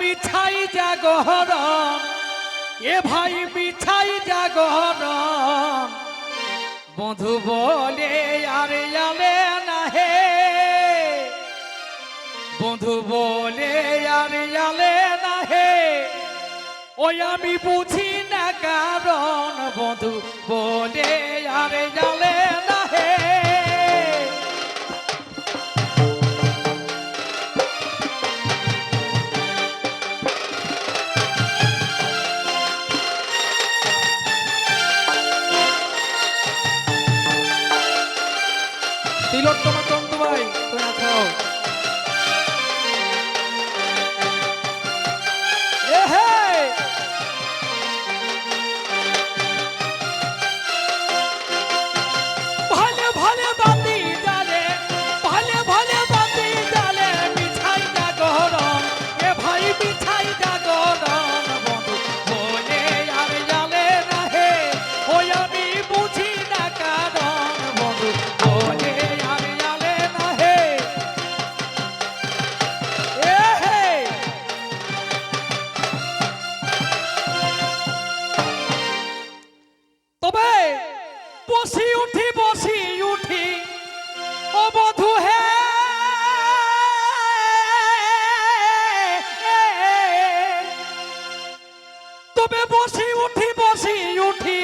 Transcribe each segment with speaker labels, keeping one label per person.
Speaker 1: বিছাই জাগরণ এ ভাই বিছাই জাগরণ বধু বলে, আরে আলে না হে বন্ধু বলে, আরে আলে না হে ওই আমি বুঝি না কারণ। বন্ধু বলে, আরে আলে না তবে বসি, উঠি বসি, উঠি।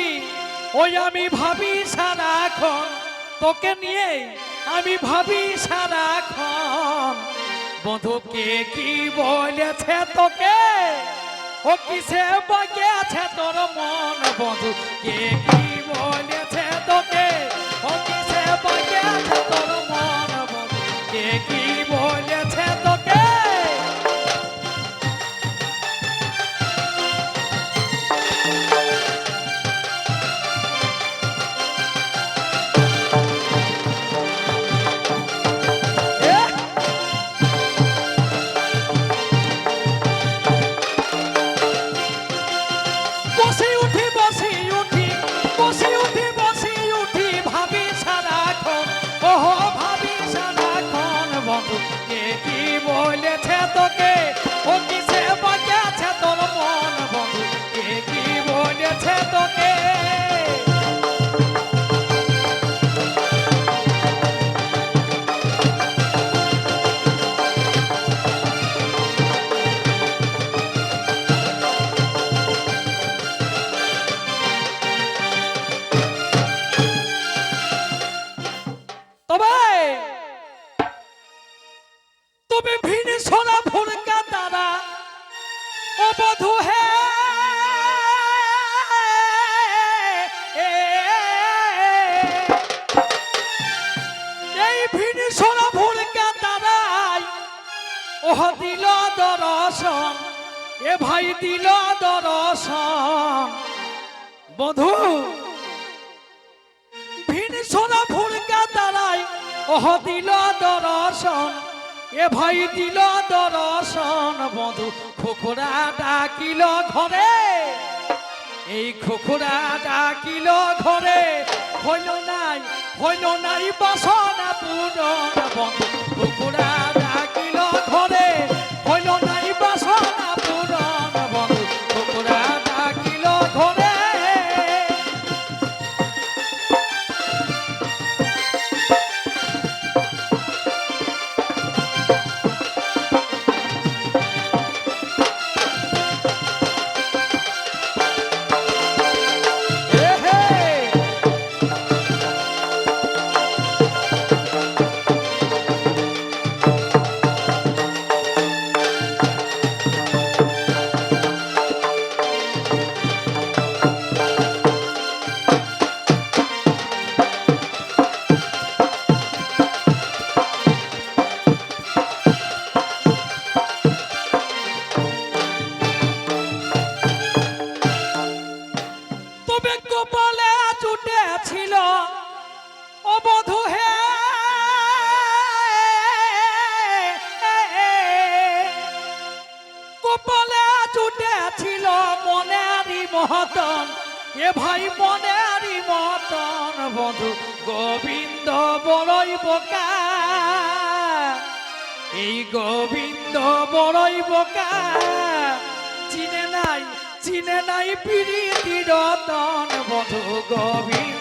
Speaker 1: ওই আমি ভাবি সারাক্ষণ, তোকে নিয়ে আমি ভাবি সারাক্ষণ। বধুকে কি বলেছে তোকে? ও কিসে বাকি আছে তোর মন? বন্ধু, কে কি সোনা ফুরকা তারাই ওহ, দিল দর্শন, এ ভাই দিল দর্শন। বধু ভিন সোনা ফুলকা তারাই ওহ, দিল দর্শন, এ ভাই দিল দর্শন। বধু খোখরা ডাকিল ঘরে। এই খোখরা ডাকিল ঘরে। হইল নাই হইল নাই বাসনা পূরণ বন্ধু খোখরা মহতন, এ ভাই মনেরই মতন, বধু গোবিন্দ বড়ই বোকা। এই গোবিন্দ বড়ই বোকা। চিনে নাই চিনে নাই পিড়ি রতন, বধু গোবিন্দ।